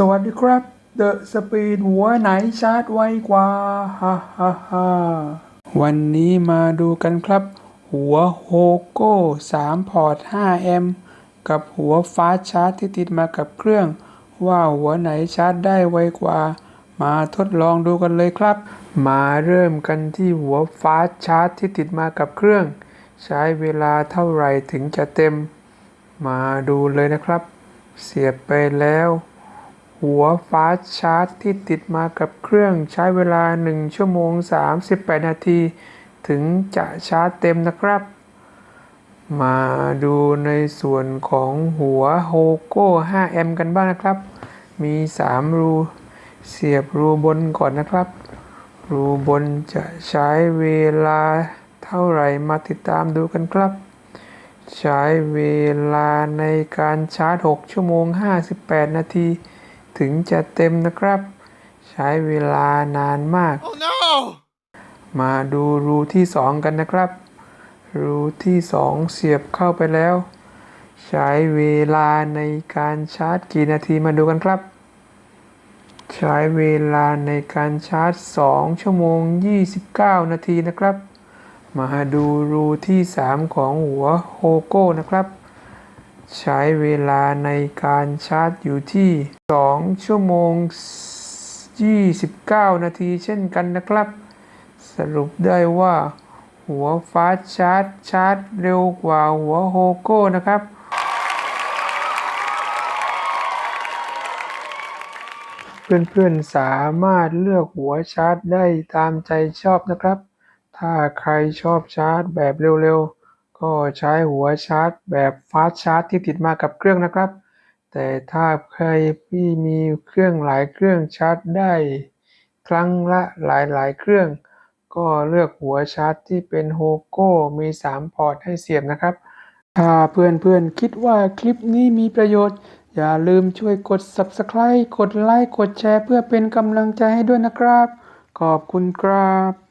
สวัสดีครับ The Speed หัวไหนชาร์จไวกว่าฮ่าฮ่าฮ่าวันนี้มาดูกันครับ หัวโฮโก้3พอร์ต5แอมป์กับหัวฟ้าชาร์จที่ติดมากับเครื่อง ว่าหัวไหนชาร์จได้ไวกว่า มาทดลองดูกันเลยครับ มาเริ่มกันที่หัวฟ้าชาร์จที่ติดมากับเครื่อง ใช้เวลาเท่าไหร่ถึงจะเต็ม มาดูเลยนะครับ เสียบไปแล้ว หัวฟ้าชาร์จที่ติดมากับเครื่องใช้เวลา 1 ชั่วโมง 38 นาที ถึงจะชาร์จเต็มนะครับ มาดูในส่วนของหัวโฮโก้5แอมป์กันบ้างนะครับ มี 3 รูเสียบรูบนก่อนนะครับ รูบนจะใช้เวลาเท่าไหร่มาติดตามดูกันครับ ใช้เวลาในการชาร์จ 6 ชั่วโมง 58 นาที ถึงจะเต็มนะครับ ใช้เวลานานมาก Oh no! มาดูรูที่2กันนะครับ รูที่2เสียบเข้าไปแล้ว ใช้เวลาในการชาร์จกี่นาทีมาดูกันครับ ใช้เวลาในการชาร์จ 2 ชั่วโมง 29 นาทีนะครับ มาดูรูที่ 3 ของหัวโฮโก้นะครับ ใช้เวลาในการชาร์จอยู่ที่ 2 ชั่วโมง 29 นาทีเช่นกันนะครับ สรุปได้ว่า หัวฟ้าชาร์จชาร์จเร็วกว่าหัวโฮโก้นะครับ เพื่อนๆสามารถเลือกหัวชาร์จได้ตามใจชอบนะครับ ถ้าใครชอบชาร์จแบบเร็วๆ ก็ใช้หัวชาร์จแบบฟาสชาร์จที่ติดมากับเครื่องนะครับ แต่ถ้าใครที่มีเครื่องหลายเครื่องชาร์จได้ ครั้งละหลายๆ เครื่อง ก็เลือกหัวชาร์จที่เป็นโฮโก้มี 3 พอร์ตให้เสียบนะครับ ถ้าเพื่อนๆคิดว่าคลิปนี้มีประโยชน์ อย่าลืมช่วยกด Subscribe กดไลค์กดแชร์เพื่อเป็นกำลังใจให้ด้วยนะครับ ขอบคุณครับ